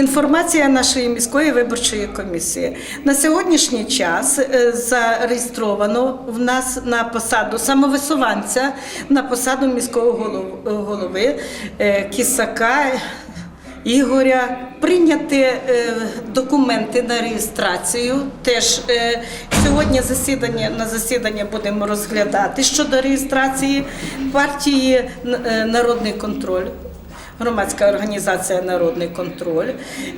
Інформація нашої міської виборчої комісії на сьогоднішній час е, зареєстровано в нас на посаду самовисуванця на посаду міського голов- голови е, Кісака. Ігоря прийняти е, документи на реєстрацію. Теж сьогодні засідання на засідання будемо розглядати щодо реєстрації партії Народний контроль. Громадська організація Народний контроль,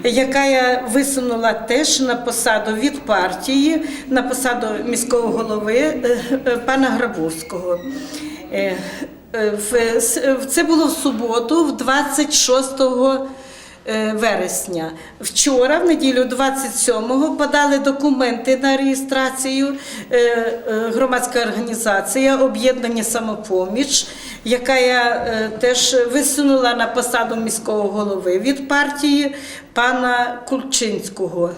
яка висунула теж на посаду від партії, на посаду міського голови е, е, пана Грабовського. Е, Це було в суботу, в 26 е, вересня. Вчора, в неділю 27-го, подали документи на реєстрацію е, е, громадська організація Об'єднання самопоміч, яка я е, теж висунула на посаду міського голови від партії пана Кульчинського.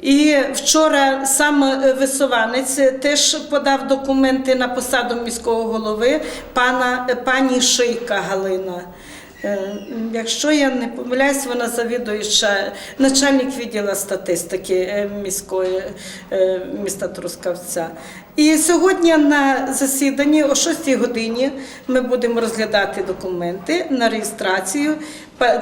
І вчора сам е, висуванець теж подав документи на посаду міського голови пана, е, пані Шийка Галина. Е, Якщо я не помиляюсь, вона завідуюча начальник відділу статистики е, міської е, міста Трускавця. І сьогодні на засіданні о 6 годині ми будемо розглядати документи на реєстрацію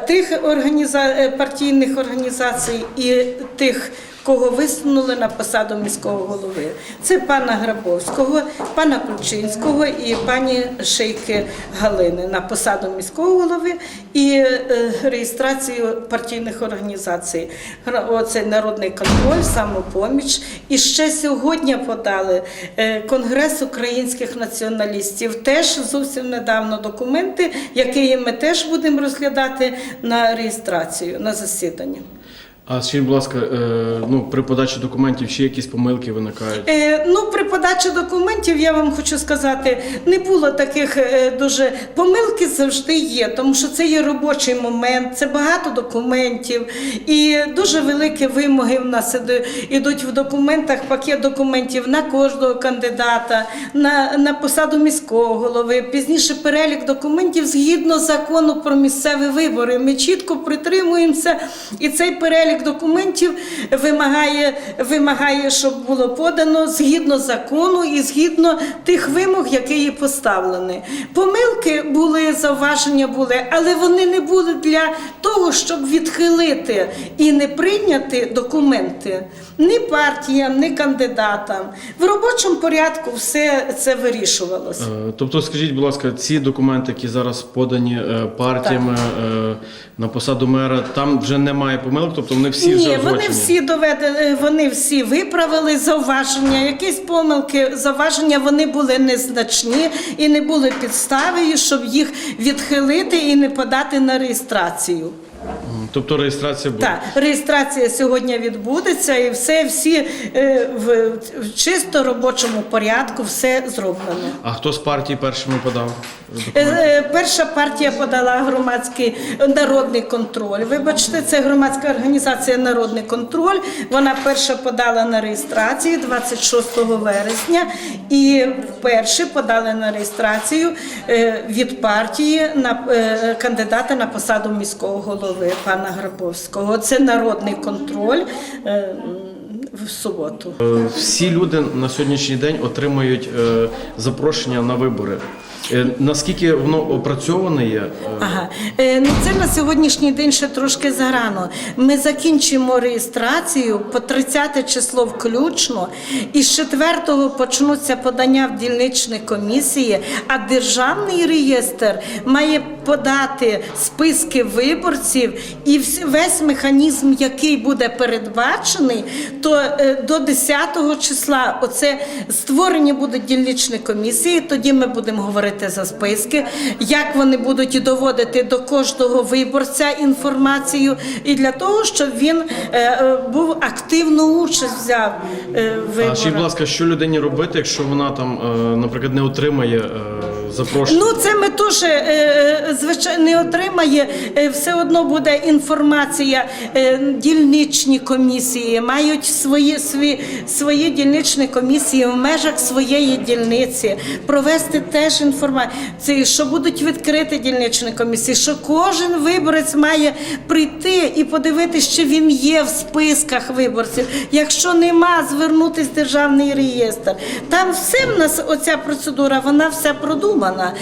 тих організа... партійних організацій і тих кого висунули на посаду міського голови. Це пана Грабовського, пана Ключинського і пані Шейки Галини на посаду міського голови і е, реєстрацію партійних організацій. Оце народний контроль, самопоміч. І ще сьогодні подали е, Конгрес українських націоналістів. Теж зовсім недавно документи, які ми теж будемо розглядати на реєстрацію на засідання. А скажіть, будь ласка, е, ну при подачі документів ще якісь помилки виникають? Е, ну, при подачі документів я вам хочу сказати, не було таких е, дуже помилки завжди є, тому що це є робочий момент, це багато документів і дуже великі вимоги в нас ідуть в документах, пакет документів на кожного кандидата, на, на посаду міського голови. Пізніше перелік документів згідно закону про місцеві вибори. Ми чітко притримуємося, і цей перелік документів вимагає, вимагає, щоб було подано згідно закону і згідно тих вимог, які є поставлені. Помилки були, зауваження були, але вони не були для того, щоб відхилити і не прийняти документи ні партіям, ні кандидатам. В робочому порядку все це вирішувалося. Е, Тобто, скажіть, будь ласка, ці документи, які зараз подані е, партіями е, на посаду мера, там вже немає помилок, тобто вони всі вже Ні, вони озвучені? всі доведені, вони всі виправили зауваження, якісь помилки, зауваження вони були незначні і не були підставою, щоб їх відхилити і не подати на реєстрацію. Тобто реєстрація буде. Так, реєстрація сьогодні відбудеться, і все всі е, в, в чисто робочому порядку все зроблено. А хто з партії першими подав Е, документи? е, Перша партія подала громадський народний контроль. Вибачте, це громадська організація Народний контроль. Вона перша подала на реєстрацію 26 вересня, і вперше подали на реєстрацію е, від партії на е, кандидата на посаду міського голови пана Грабовського. Це народний контроль е, в суботу. Е, Всі люди на сьогоднішній день отримають е, запрошення на вибори. Е, Наскільки воно опрацьоване є? Ага, Е, ну це на сьогоднішній день ще трошки зарано. Ми закінчимо реєстрацію по 30 число включно, і з 4-го почнуться подання в дільничні комісії, а державний реєстр має подати списки виборців і весь механізм, який буде передбачений, то е, до 10 числа оце створені будуть дільничні комісії. Тоді ми будемо говорити за списки, як вони будуть і доводити до кожного виборця інформацію, і для того, щоб він е, е, був активну участь взяв е, в А ще, будь ласка, що людині робити, якщо вона там, наприклад, не отримає запрошення? Ну, це ми теж е, звичайно не отримає. Е, Все одно буде інформація. Е, Дільничні комісії мають свої, свої, свої дільничні комісії в межах своєї дільниці. Провести теж інформацію, що будуть відкриті дільничні комісії, що кожен виборець має прийти і подивитися, чи він є в списках виборців. Якщо нема, звернутися в державний реєстр. Там все в нас оця процедура, вона вся продумана задумана.